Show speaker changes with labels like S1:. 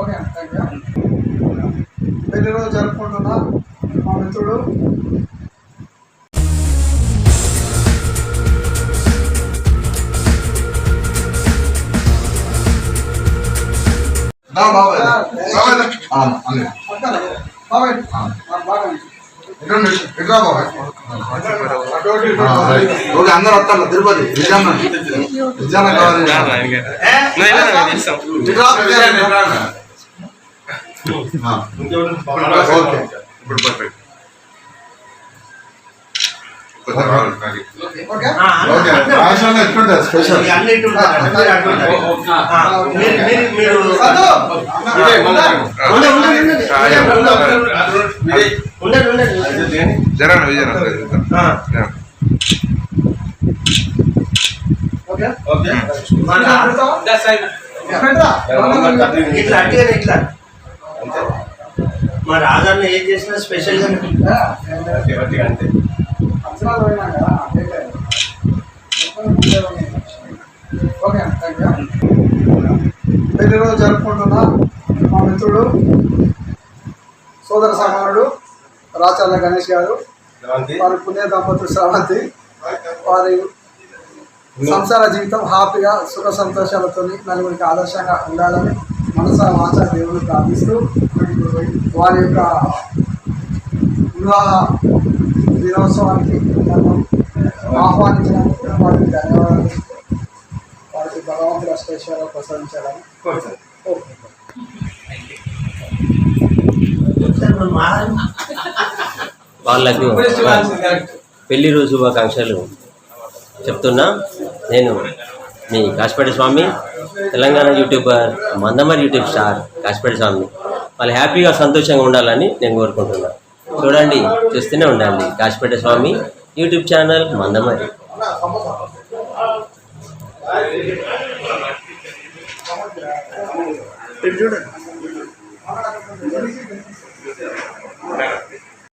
S1: Okay thank you పెళ్ళి రోజు జరుపుకుంటున్నా మా మిత్రుడు.
S2: బాబాయ్. బాబాయ్.
S1: బాబాయ్.
S2: రా బాబాయ్? అందరు వస్తారు? తిరుపతి. విజయన్న
S3: ఇప్పుడు పర్ఫెక్ట్
S2: స్పెషల్!
S3: జరగండి. విజయన
S1: ఓకే
S4: ఓకే
S1: ఎక్కడ్రా?
S4: ఇట్లా అంటే ఇట్లా మా రాజన్న ఏం చేసినా స్పెషల్గా
S1: అంతే. జరుపుకుంటున్నా మా మిత్రుడు సోదర సమానుడు రాచర్ల గణేష్ గారు వారి పుణ్య దంపతులు శ్రవంతి. వారి సంసార జీవితం హ్యాపీగా సుఖ సంతోషాలతో నలుగురికి ఆదర్శంగా ఉండాలని మనసా వాచ దేవుడు ప్రార్థిస్తూ వారి యొక్క వివాహ దినోత్సవానికి ఆహ్వానించినందుకు వారికి ధన్యవాదాలు. వారికి భగవంతుడు అష్టేశ్వరాలు ప్రసాదించాలని కోరుకుంటున్నాను
S5: వాళ్ళకు పెళ్ళి రోజు శుభాకాంక్షలు. చెప్తున్నా నేను మీ Kasipet Swami Telangana YouTuber Mandamarri YouTube star Kasipet Swami. వాళ్ళు హ్యాపీగా సంతోషంగా ఉండాలని నేను కోరుకుంటున్నా. చూడండి చూస్తూనే ఉండాలి కాశపేట స్వామి యూట్యూబ్ ఛానల్ మందమరి
S1: చూడండి